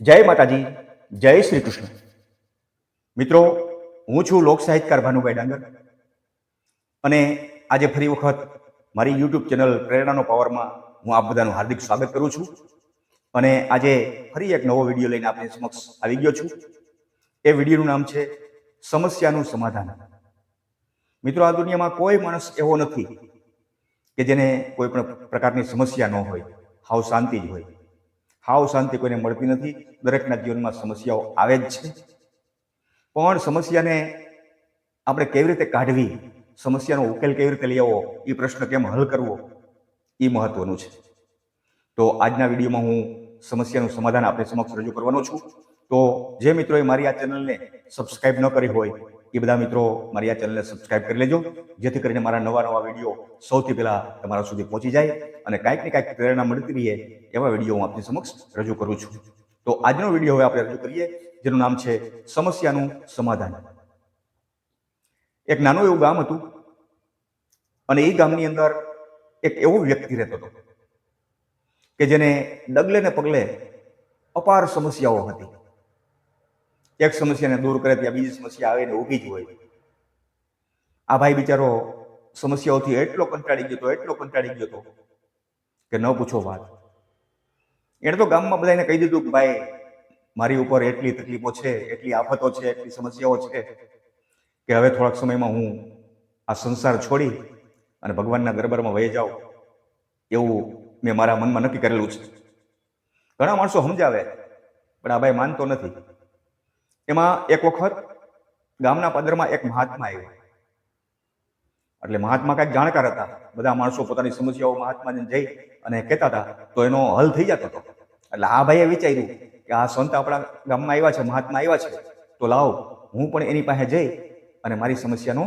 જય માતાજી, જય શ્રી કૃષ્ણ. મિત્રો, હું છું લોક સાહિત્યકાર ભાનુભાઈ ડાંગર અને આજે ફરી વખત મારી યુટ્યુબ ચેનલ પ્રેરણાનો પાવરમાં હું આપ બધાનું હાર્દિક સ્વાગત કરું છું અને આજે ફરી એક નવો વીડિયો લઈને આપની સમક્ષ આવી ગયો છું. એ વિડીયોનું નામ છે સમસ્યાનું સમાધાન. મિત્રો, આ દુનિયામાં કોઈ માણસ એવો નથી કે જેને કોઈ પણ પ્રકારની સમસ્યા ન હોય, હાવ શાંતિ જ હોય. હાવ શાંતિ કોઈને મળતી નથી. દરેકના જીવનમાં સમસ્યાઓ આવે જ છે. પણ સમસ્યાને આપણે કેવી રીતે કાઢવી? સમસ્યાનો ઉકેલ કેવી રીતે લઈ આવવો? એ પ્રશ્ન કેમ હલ કરવો? એ મહત્વનું છે. તો આજના વિડીયોમાં હું સમસ્યાનું સમાધાન આપણી સમક્ષ રજૂ કરવાનો છું. તો જે મિત્રોએ મારી આ ચેનલને સબસ્ક્રાઈબ ન કરી હોય એ બધા મિત્રો મારી આ ચેનલને સબસ્ક્રાઇબ કરી લેજો, જેથી કરીને મારા નવા નવા વીડિયો સૌથી પહેલાં તમારા સુધી પહોંચી જાય અને કાંઈક ને કાંઈક પ્રેરણા મળતી રહીએ એવા વીડિયો હું આપની સમક્ષ રજૂ કરું છું. તો આજનો વીડિયો હવે આપણે રજૂ કરીએ, જેનું નામ છે સમસ્યાનું સમાધાન. એક નાનું એવું ગામ હતું અને એ ગામની અંદર એક એવો વ્યક્તિ રહેતો હતો કે જેને ડગલે ને પગલે અપાર સમસ્યાઓ હતી. એક સમસ્યાને દૂર કરે ત્યાં બીજી સમસ્યા આવે ને ઊભી જ હોય. આ ભાઈ બિચારો સમસ્યાઓથી એટલો કંટાળી ગયો હતો એટલો કંટાળી ગયો હતો કે ન પૂછો વાત. એણે તો ગામમાં બધાને કહી દીધું કે, ભાઈ, મારી ઉપર એટલી તકલીફો છે, એટલી આફતો છે, એટલી સમસ્યાઓ છે કે હવે થોડાક સમયમાં હું આ સંસાર છોડી અને ભગવાનના દરબારમાં વહી જાઉં. એવું મેં મારા મનમાં નક્કી કરેલું છે. ઘણા માણસો સમજાવે, પણ આ ભાઈ માનતો નથી. એમાં એક વખત ગામના પદરમાં એક મહાત્મા આવ્યો. એટલે મહાત્મા કાંઈક જાણકાર હતા. બધા માણસો પોતાની સમસ્યાઓ મહાત્માને જઈ અને કહેતા હતા, તો એનો હલ થઈ જતો હતો. એટલે આ ભાઈએ વિચાર્યું કે આ સંત આપણા ગામમાં આવ્યા છે, મહાત્મા આવ્યા છે, તો લાવો, હું પણ એની પાસે જઈ અને મારી સમસ્યાનો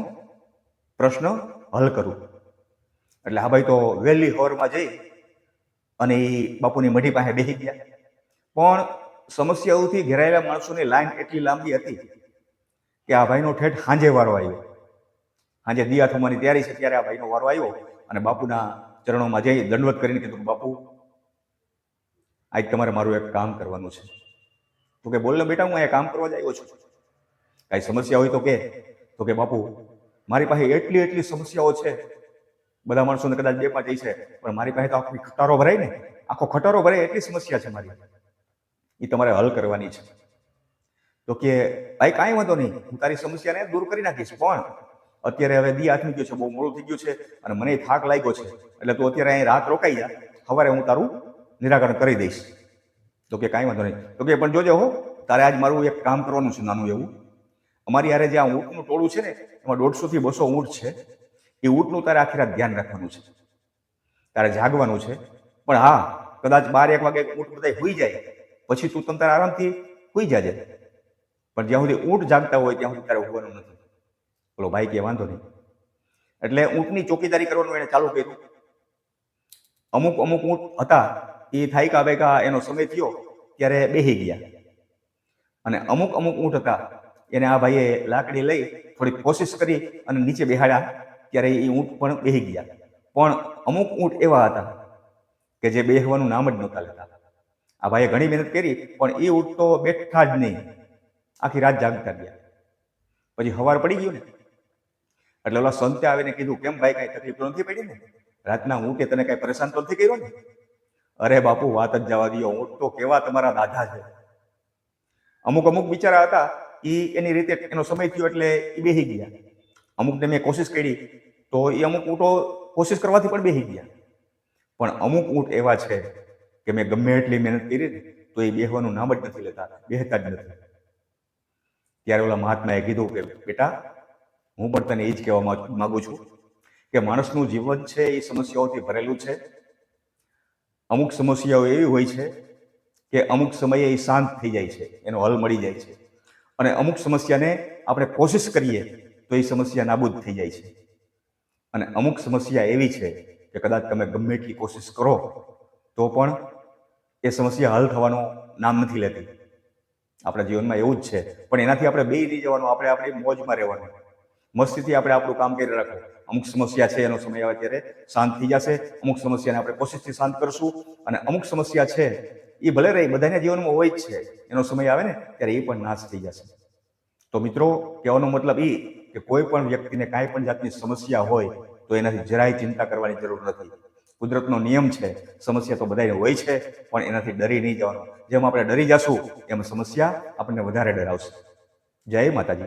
પ્રશ્ન હલ કરું. એટલે આ ભાઈ તો વહેલી હોરમાં જઈ અને એ બાપુની મઢી પાસે બેસી ગયા. પણ સમસ્યાઓથી ઘેરાયેલા માણસોની લાઈન એટલી લાંબી હતી કે આ ભાઈનો ઠેઠ સાંજે વારો આવ્યો. હાંજે દિયા થવાની તૈયારી છે ત્યારે આ ભાઈનો વારો આવ્યો અને બાપુના ચરણોમાં જઈ દંડવત કરીને કીધું બાપુ, આજ તમારે મારું એક કામ કરવાનું છે. તો કે બોલ ને બેટા, હું અહીંયા કામ કરવા જ આવ્યો છું. કાંઈ સમસ્યા હોય તો કે તો કે બાપુ, મારી પાસે એટલી એટલી સમસ્યાઓ છે. બધા માણસોને કદાચ બે પાંચ છે, પણ મારી પાસે તો આખો ખટારો ભરાય ને. આખો ખટારો ભરાય એટલી સમસ્યા છે મારી. એ તમારે હલ કરવાની છે. તો કે ભાઈ કાંઈ વાંધો નહીં, હું તારી સમસ્યાને દૂર કરી નાખીશ, પણ અત્યારે હવે દી આથમી ગયો છે, બહુ મોડું થઈ ગયું છે અને મને થાક લાગ્યો છે. એટલે તું અત્યારે અહીં રાત રોકાઈ જા, સવારે હું તારું નિરાકરણ કરી દઈશ. તો કે કાંઈ વાંધો નહીં. તો કે પણ જોજો હો, તારે આજ મારું એક કામ કરવાનું છે, નાનું એવું. અમારી યારે જે આ ઊંટનું ટોળું છે ને, એમાં દોઢસોથી બસો ઊંટ છે. એ ઊંટનું તારે આખી રાત ધ્યાન રાખવાનું છે. તારે જાગવાનું છે. પણ હા, કદાચ બાર એક વાગે ઊંટ બધા હોઈ જાય. પછી તું તંત્ર આરામથી કોઈ જાજે. પણ જ્યાં સુધી ઊંટ જાગતા હોય ત્યાં સુધી તારે હોવાનું નથી. બોલો, ભાઈ કે વાંધો નહીં. એટલે ઊંટની ચોકીદારી કરવાનું એને ચાલુ કર્યું. અમુક અમુક ઊંટ હતા, એ થાયકા બેકા એનો સમય થયો ત્યારે બેહી ગયા. અને અમુક અમુક ઊંટ હતા, એને આ ભાઈએ લાકડી લઈ થોડી કોશિશ કરી અને નીચે બેહાડ્યા ત્યારે એ ઊંટ પણ બેહી ગયા. પણ અમુક ઊંટ એવા હતા કે જે બેહવાનું નામ જ નહોતા લેતા. આ ભાઈએ ઘણી મહેનત કરી, પણ એ ઉઠતો બેઠા જ નહીં. આખી રાત જાગતા ગયા. પછી હવાર પડી ગયું ને. એટલે ઓલા સંતે આવીને કીધું, કેમ ભાઈ કાંઈ તકલીફ તો નથી પડી ને? રાતના ઊંટે તને કાંઈ પરેશાન તો નથી કર્યો ને? અરે બાપુ, વાત જ જવા દો ઊંટ તો કેવા તમારા દાદા છે. અમુક અમુક બિચારા હતા એ એની રીતે એનો સમય થયો એટલે એ બેસી ગયા. અમુકને મેં કોશિશ કરી, તો એ અમુક ઊંટો કોશિશ કરવાથી પણ બેસી ગયા. પણ અમુક ઊંટ એવા છે કે મેં ગમે એટલી મહેનત કરી ને તો એ બેહવાનું નામ જ નથી લેતા, બેહતા જ નથી. ત્યારે ઓલા મહાત્માએ કીધું કે, બેટા, હું પણ તને એ જ કહેવા માગું છું કે માણસનું જીવન છે એ સમસ્યાઓથી ભરેલું છે. અમુક સમસ્યાઓ એવી હોય છે કે અમુક સમયે એ શાંત થઈ જાય છે, એનો હલ મળી જાય છે. અને અમુક સમસ્યાને આપણે કોશિશ કરીએ તો એ સમસ્યા નાબૂદ થઈ જાય છે. અને અમુક સમસ્યા એવી છે કે કદાચ તમે ગમે એટલી કોશિશ કરો તો પણ એ સમસ્યા હલ થવાનું નામ નથી લેતી. આપણા જીવનમાં એવું જ છે. પણ એનાથી આપણે બે નહીં જવાનું, આપણે આપણી મોજમાં રહેવાનું. મસ્તીથી આપણે આપણું કામ કરી રાખવું. અમુક સમસ્યા છે, એનો સમય આવે ત્યારે શાંત થઈ જશે. અમુક સમસ્યાને આપણે કોશિશથી શાંત કરશું. અને અમુક સમસ્યા છે, એ ભલે રહી બધાના જીવનમાં હોય જ છે. એનો સમય આવે ને, ત્યારે એ પણ નાશ થઈ જશે. તો મિત્રો, કહેવાનો મતલબ એ કે કોઈ પણ વ્યક્તિને કાંઈ પણ જાતની સમસ્યા હોય, તો એનાથી જરાય ચિંતા કરવાની જરૂર નથી. કુદરતનો નિયમ છે. સમસ્યા તો બધાને હોય છે, પણ એનાથી ડરી નહીં જવાનું. જેમ આપણે ડરી જશું, એમ સમસ્યા આપણને વધારે ડરાવશે. જય માતાજી.